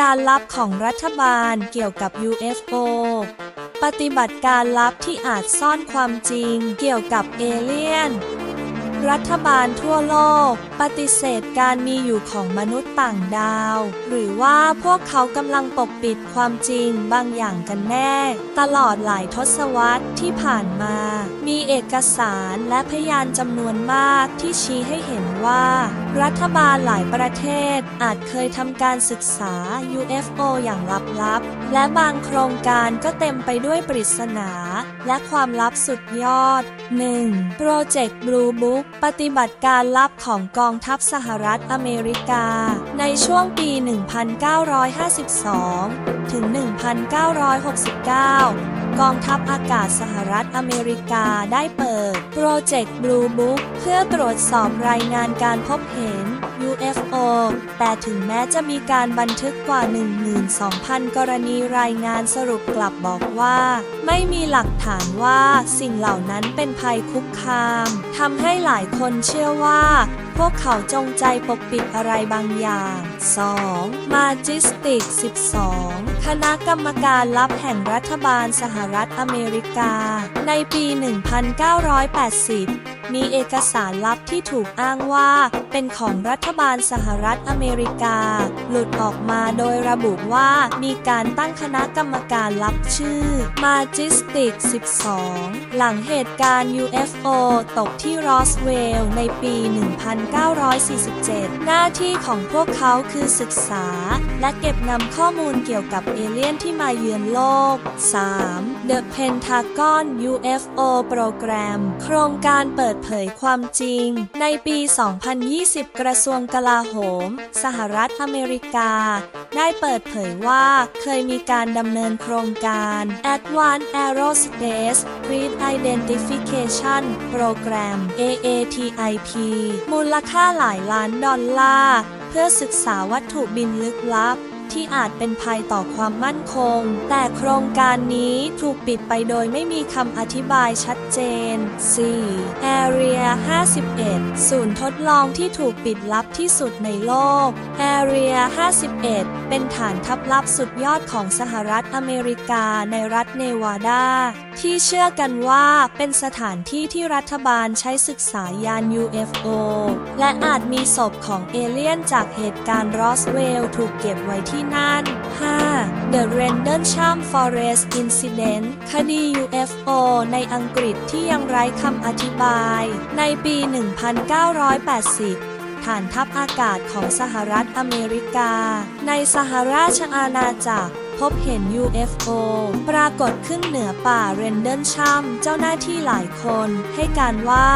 การลับของรัฐบาลเกี่ยวกับ UFO ปฏิบัติการลับที่อาจซ่อนความจริงเกี่ยวกับเอเลี่ยน รัฐบาลทั่วโลก ปฏิเสธการมีอยู่ของมนุษย์ต่างดาว หรือว่าพวกเขากำลังปกปิดความจริงบางอย่างกันแน่ ตลอดหลายทศวรรษที่ผ่านมา มีเอกสารและพยานจำนวนมากที่ชี้ให้เห็นว่า รัฐบาลหลายประเทศอาจเคยทำการศึกษา UFO อย่างลับๆ และบางโครงการก็เต็มไปด้วยปริศนา และความลับสุดยอด 1. โปรเจกต์ Blue Book ปฏิบัติการลับของกองทัพสหรัฐอเมริกา ในช่วงปี 1952 ถึง 1969 กองทัพอากาศสหรัฐอเมริกาได้เปิดโปรเจกต์ Blue Book เพื่อตรวจสอบรายงานการพบเห็น UFO แต่ถึงแม้จะมีการบันทึกกว่า 12,000 กรณีรายงานสรุปกลับบอกว่า ไม่มีหลักฐานว่าสิ่งเหล่านั้นเป็นภัยคุกคามทำให้หลายคนเชื่อว่า พวกเขาจงใจปกปิดอะไรบางอย่าง 2. Majestic 12 คณะกรรมการลับแห่งรัฐบาลสหรัฐอเมริกา ในปี 1980มีเอกสารลับที่ถูกอ้างว่าเป็นของรัฐบาลสหรัฐอเมริกา หลุดออกมาโดยระบุว่ามีการตั้งคณะกรรมการลับชื่อ Majestic 12 หลังเหตุการณ์ UFO ตกที่รอสเวลล์ในปี1947 หน้าที่ของพวกเขาคือศึกษา และเก็บนำข้อมูลเกี่ยวกับเอเลี่ยนที่มาเยือนโลก 3. The Pentagon UFO Program โครงการเปิดเผยความจริง ในปี 2020 กระทรวงกลาโหม สหรัฐอเมริกา ได้เปิดเผยว่าเคยมีการดำเนินโครงการ Advanced Aerospace r e Identification Program AATIP มูลค่าหลายล้านดอลลาร์ เพื่อศึกษาวัตถุบินลึกลับ ที่อาจเป็นภัยต่อความมั่นคง แต่โครงการนี้ถูกปิดไปโดยไม่มีคำอธิบายชัดเจน 4. Area 51 ศูนย์ทดลองที่ถูกปิดลับที่สุดในโลก Area 51 เป็นฐานทัพลับสุดยอดของสหรัฐอเมริกาในรัฐเนวาดา ที่เชื่อกันว่าเป็นสถานที่ที่รัฐบาลใช้ศึกษายาน UFO และอาจมีศพของเอเลี่ยนจากเหตุการณ์รอสเวลล์ถูกเก็บไว้ที่นั่น 5. The Rendlesham Forest Incident คดี UFO ในอังกฤษที่ยังไร้คำอธิบาย ในปี 1980ฐานทัพอากาศของสหรัฐอเมริกา ในสหราชอาณาจักร พบเห็น UFO ปรากฏขึ้นเหนือป่าเรนเดนชัมเจ้าหน้าที่หลายคน ให้การว่า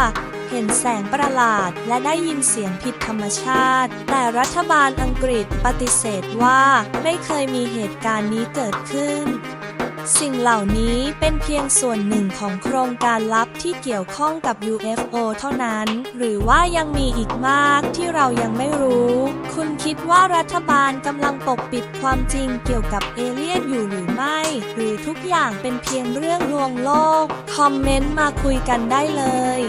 เห็นแสงประหลาด และได้ยินเสียงผิดธรรมชาติ แต่รัฐบาลอังกฤษปฏิเสธว่าไม่เคยมีเหตุการณ์นี้เกิดขึ้นสิ่งเหล่านี้เป็นเพียงส่วนหนึ่งของโครงการลับที่เกี่ยวข้องกับ UFO เท่านั้น หรือว่ายังมีอีกมากที่เรายังไม่รู้ คุณคิดว่ารัฐบาลกำลังปกปิดความจริงเกี่ยวกับเอเลี่ยนอยู่หรือไม่ หรือทุกอย่างเป็นเพียงเรื่องลวงโลก คอมเมนต์มาคุยกันได้เลย